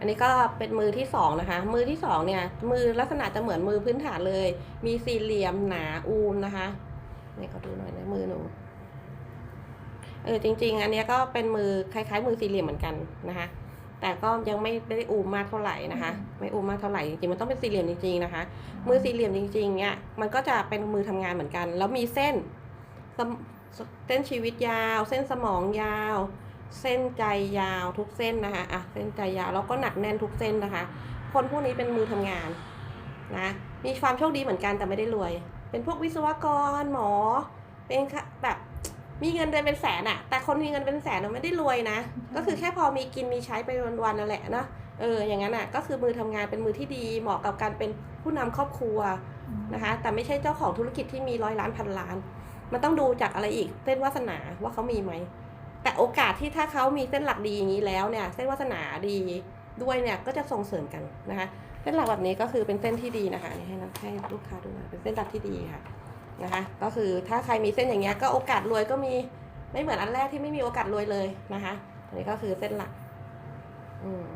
อันนี้ก็เป็นมือที่สองนะคะ มือที่สองเนี่ย มือลักษณะจะเหมือนมือพื้นฐานเลย มีสี่เหลี่ยมหนาอูนนะคะนี่ก็ดูหน่อยนะมือหนู เออจริง ๆ อันเนี้ยก็เป็นมือคล้ายๆ มือสี่เหลี่ยมเหมือนกันนะคะ แต่ก็ยังไม่ได้อูมมากเท่าไหร่นะคะ ไม่อูมมากเท่าไหร่จริงๆมันต้องเป็นสี่เหลี่ยมจริงๆนะคะ มือสี่เหลี่ยมจริง ๆ เนี่ย มันก็จะเป็นมือทำงานเหมือนกัน แล้วมีเส้นสมเส้นชีวิตยาว เส้นสมองยาว เส้นใจยาวทุกเส้นนะคะอะเส้นใจยาวแล้วก็หนักแน่นทุกเส้นนะคะ คนพวกนี้เป็นมือทำงานนะมีความโชคดีเหมือนกันแต่ไม่ได้รวย เป็นพวกวิศวกรหมอ เป็นค่ะแบบมีเงินเดือนเป็นแสนอะแต่คนมีเงินเป็นแสนไม่ได้รวยนะ ก็คือแค่พอมีกินมีใช้ไปวันๆนั่นแหละนะเอออย่างนั้นอะก็คือมือทำงานเป็นมือที่ดีเหมาะกับการเป็นผู้นำครอบครัวนะคะ แต่ไม่ใช่เจ้าของธุรกิจที่มีร้อยล้านพันล้าน มันต้องดูจากอะไรอีกเส้นวาสนาว่าเขามีไหม แต่โอกาสที่ถ้าเขามีเส้นหลักดีอย่างนี้แล้วเนี่ย เส้นวาสนาดีด้วยเนี่ยก็จะส่งเสริมกันนะคะ เส้นหลักแบบนี้ก็คือเป็นเส้นที่ดีนะคะนี่ให้นักให้ลูกค้าดูนะเป็นเส้นหลักที่ดีค่ะนะคะ ก็คือถ้าใครมีเส้นอย่างเงี้ยก็โอกาสรวยก็มีไม่เหมือนอันแรกที่ไม่มีโอกาสรวยเลยนะคะอันนี้ก็คือเส้นหลัก อืม